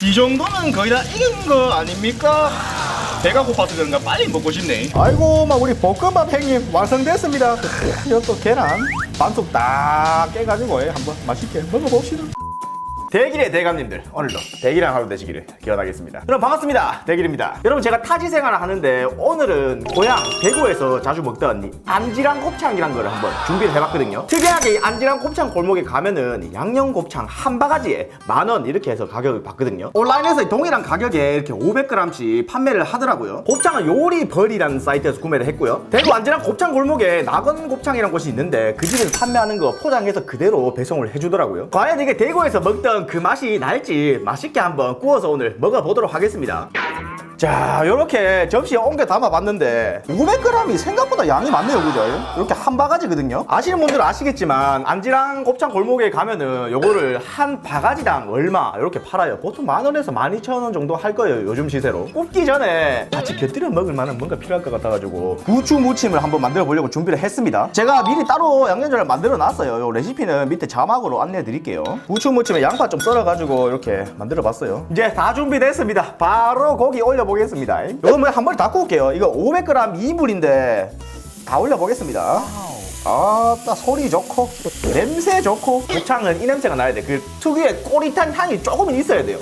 이 정도는 거의 다 익은 거 아닙니까? 배가 고파서 그런가 빨리 먹고 싶네. 아이고 막 우리 볶음밥 형님 완성됐습니다 이것도 계란 반숙 딱 깨가지고 예, 한번 맛있게 먹어봅시다 대길의 대감님들 오늘도 대길한 하루 되시기를 기원하겠습니다. 여러분 반갑습니다. 대길입니다. 여러분 제가 타지 생활을 하는데 오늘은 고향 대구에서 자주 먹던 이 안지랑 곱창이란 거를 한번 준비를 해봤거든요. 특이하게 이 안지랑 곱창 골목에 가면은 양념 곱창 한 바가지에 만 원 이렇게 해서 가격을 받거든요. 온라인에서 이 동일한 가격에 이렇게 500g씩 판매를 하더라고요. 곱창은 요리벌이라는 사이트에서 구매를 했고요. 대구 안지랑 곱창 골목에 낙원 곱창이라는 곳이 있는데 그 집에서 판매하는 거 포장해서 그대로 배송을 해주더라고요. 과연 이게 대구에서 먹던 그 맛이 날지 맛있게 한번 구워서 오늘 먹어보도록 하겠습니다. 자 요렇게 접시에 옮겨 담아봤는데 500g이 생각보다 양이 많네요 그죠? 이렇게 한 바가지거든요 아시는 분들은 아시겠지만 안지랑 곱창 골목에 가면은 요거를 한 바가지당 얼마 이렇게 팔아요. 보통 만 원에서 만 이천 원 정도 할 거예요. 요즘 시세로. 굽기 전에 같이 곁들여 먹을 만한 뭔가 필요할 것 같아가지고 부추 무침을 한번 만들어 보려고 준비를 했습니다 제가 미리 따로 양념장을 만들어 놨어요 요 레시피는 밑에 자막으로 안내해 드릴게요 부추 무침에 양파 좀 썰어 가지고 이렇게 만들어 봤어요 이제 다 준비됐습니다. 바로 고기 올려 보겠습니다. 이거 뭐한 마리 다 구울게요 이거 500g 2인분인데 다 올려보겠습니다 아따 소리 좋고 냄새 좋고 곱창은 이 냄새가 나야 돼. 그 특유의 꼬릿한 향이 조금은 있어야 돼요.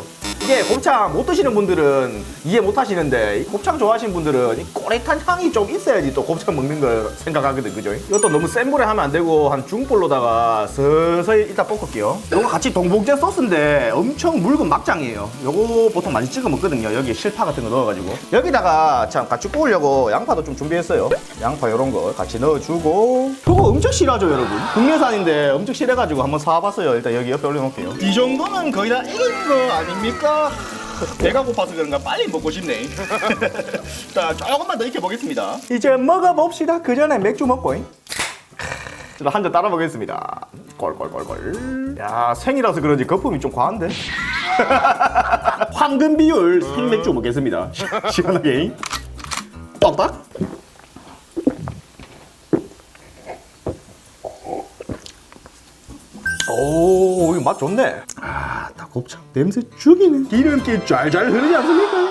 이게 곱창 못 드시는 분들은 이해 못 하시는데 이 곱창 좋아하시는 분들은 이 꼬릿한 향이 좀 있어야지 또 곱창 먹는 걸 생각하거든 그죠? 이것도 너무 센 불에 하면 안 되고 한 중불로다가 서서히 이따 볶을게요. 요거 같이 동봉제 소스인데 엄청 묽은 막장이에요. 요거 보통 많이 찍어 먹거든요. 여기 실파 같은 거 넣어가지고. 여기다가 참 같이 구우려고 양파도 좀 준비했어요 양파 이런 거 같이 넣어주고 저거 엄청 실하죠 여러분? 국내산인데 엄청 실해가지고 한번 사와봤어요. 일단 여기 옆에 올려놓을게요. 이 정도는 거의 다 익은 거 아닙니까? 배가 고파서 그런가 빨리 먹고 싶네. 자, 조금만 더 익혀보겠습니다. 이제 먹어봅시다 그 전에 맥주 먹고 잉? 한잔 따라 보겠습니다. 꼴꼴꼴꼴. 야, 생이라서 그런지 거품이 좀 과한데? 황금 비율 생맥주 먹겠습니다. 시원하게. 떡딱. 오 이거 맛 좋네 아, 딱 곱창 냄새 죽이네. 기름기 잘 흐르지 않습니까?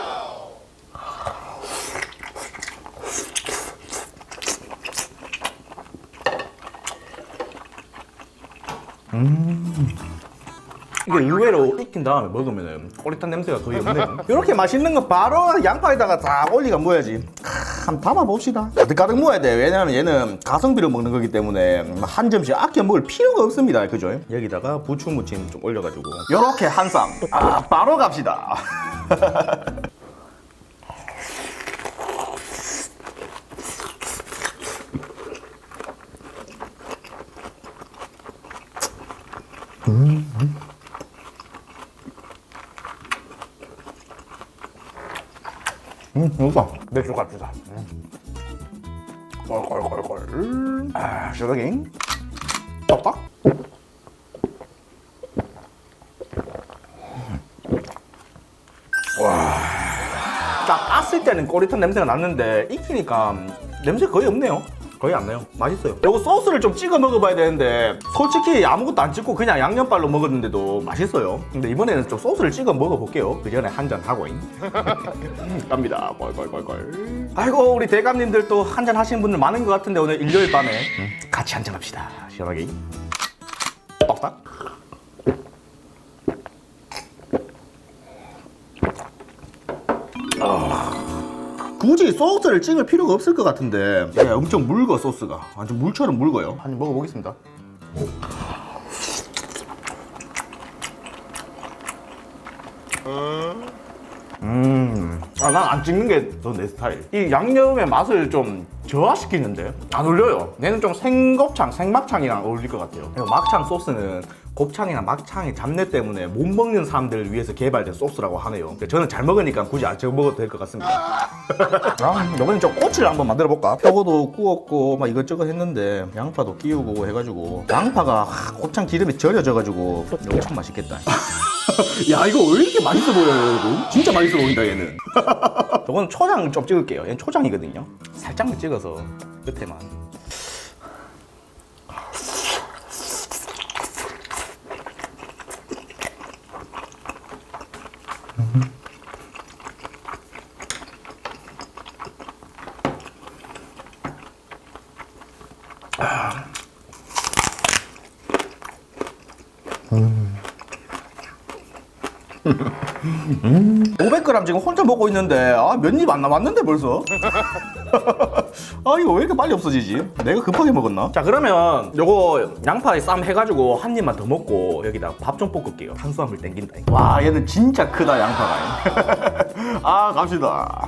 이게 의외로 익힌 다음에 먹으면 꼬릿한 냄새가 거의 없네요. 이렇게 맛있는 거 바로 양파에다가 다 올리가 모야지 한 번 담아봅시다. 가득가득 모아야 돼. 왜냐면 얘는 가성비로 먹는 거기 때문에 한 점씩 아껴 먹을 필요가 없습니다. 그죠? 여기다가 부추 무침 좀 올려가지고. 요렇게 한 쌍 아 바로 갑시다 음, 이거 맥주 갑시다. 꼴꼴꼴꼴. 아 시원하게 떡딱. 딱 깠을 때는 꼬릿한 냄새가 났는데 익히니까 냄새 거의 없네요. 거의 안 나요. 맛있어요. 이거 소스를 좀 찍어 먹어봐야 되는데 솔직히 아무것도 안 찍고 그냥 양념발로 먹었는데도 맛있어요. 근데 이번에는 좀 소스를 찍어 먹어볼게요. 그 전에 한 잔 하고 잉. 갑니다. 꼴꼴꼴꼴. 아이고 우리 대감님들 또 한 잔 하시는 분들 많은 것 같은데 오늘 일요일 밤에 같이 한 잔 합시다. 시원하게. 떡딱. 굳이 소스를 찍을 필요가 없을 것 같은데 예, 엄청 묽어 소스가 완전 물처럼 묽어요 한 입 먹어보겠습니다. 음, 아, 난 안 찍는 게 더 내 스타일. 이 양념의 맛을 좀 저하시키는데? 안 어울려요. 얘는 좀 생곱창, 생막창이랑 어울릴 것 같아요. 막창 소스는 곱창이나 막창의 잡내 때문에 못 먹는 사람들을 위해서 개발된 소스라고 하네요. 저는 잘 먹으니까 굳이 안 찍어 먹어도 될 것 같습니다. 아, 이번엔 좀 꼬치를 한번 만들어 볼까? 표고도 구웠고 막 이것저것 했는데 양파도 끼우고 해가지고 양파가 하, 곱창 기름에 절여져가지고 엄청 맛있겠다 야, 이거 왜 이렇게 맛있어 보여요, 여러분? 진짜 맛있어 보인다, 얘는. 저건 초장 좀 찍을게요. 얘는 초장이거든요. 살짝만 찍어서 끝에만. 음. 500g 지금 혼자 먹고 있는데 아, 몇 입 안 남았는데 벌써? 아 이거 왜 이렇게 빨리 없어지지? 내가 급하게 먹었나? 자 그러면 요거 양파에 쌈 해가지고 한 입만 더 먹고 여기다 밥 좀 볶을게요 탄수화물 땡긴다. 와 얘는 진짜 크다 양파가 아 갑시다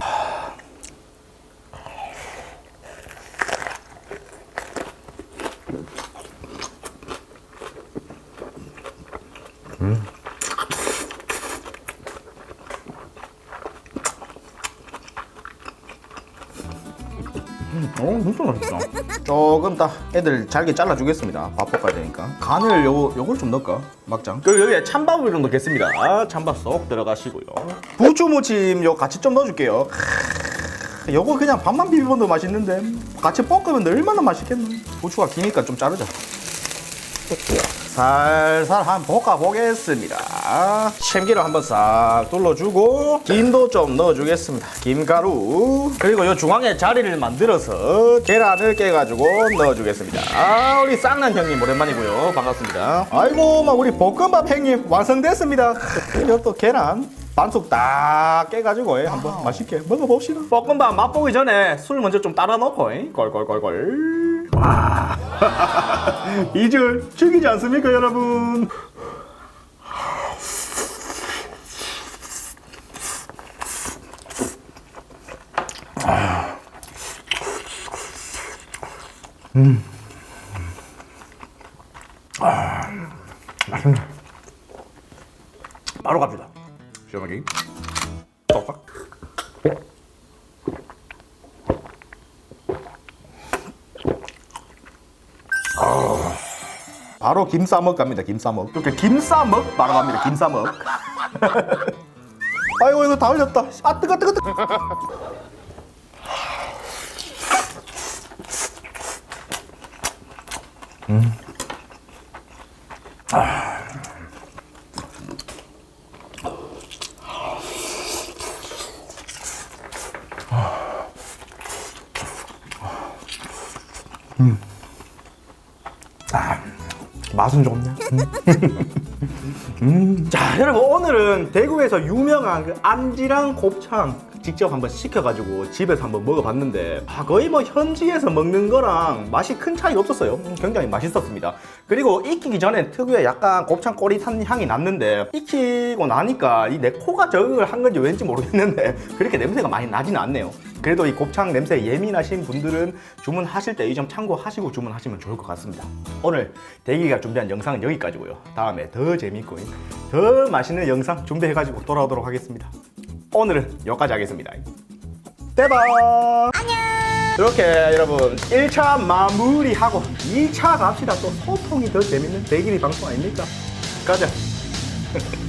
어 진짜 맛있다? 조금 딱 애들 잘게 잘라주겠습니다. 밥 볶아야 되니까. 간을 요, 요걸 좀 넣을까? 막장? 그리고 여기에 찬밥을 좀 넣겠습니다. 아, 찬밥 쏙 들어가시고요. 부추무침 요 같이 좀 넣어줄게요. 크으, 요거 그냥 밥만 비벼도 맛있는데. 같이 볶으면 얼마나 맛있겠노? 부추가 기니까 좀 자르자 살살 한번 볶아보겠습니다. 참기름 한번 싹 둘러주고 김도 좀 넣어주겠습니다. 김가루. 그리고 요 중앙에 자리를 만들어서 계란을 깨가지고 넣어주겠습니다. 아 우리 쌍난 형님 오랜만이고요. 반갑습니다. 아이고 막 우리 볶음밥 형님 완성됐습니다. 또 계란 반숙 딱 깨가지고 예, 한번 맛있게 먹어봅시다. 볶음밥 맛보기 전에 술 먼저 좀 따라 넣고 잉? 걸걸걸걸 이줄 죽이지 않습니까 여러분? 바로 갑시다 시원하게 떡딱 바로 김싸먹 갑니다 김싸먹. 이렇게 김싸먹? 바로 갑니다 김싸먹. 아이고 이거 다 흘렸다. 아 뜨거 뜨거 뜨거 맛은 좋네. 음. 자, 여러분 오늘은 대구에서 유명한 그 안지랑 곱창 직접 한번 시켜가지고 집에서 한번 먹어봤는데 아, 거의 뭐 현지에서 먹는 거랑 맛이 큰 차이가 없었어요. 음, 굉장히 맛있었습니다. 그리고 익히기 전에 특유의 약간 곱창 꼬릿한 향이 났는데 익히고 나니까 이 내 코가 적응을 한 건지 왠지 모르겠는데 그렇게 냄새가 많이 나지는 않네요. 그래도 이 곱창 냄새에 예민하신 분들은 주문하실 때 이 점 참고하시고 주문하시면 좋을 것 같습니다. 오늘 대기가 준비한 영상은 여기까지고요. 다음에 더 재밌고 더 맛있는 영상 준비해가지고 돌아오도록 하겠습니다. 오늘은 여기까지 하겠습니다. 대박! 안녕! 이렇게 여러분 1차 마무리하고 2차 갑시다. 또 소통이 더 재밌는 대길이 방송 아닙니까? 가자.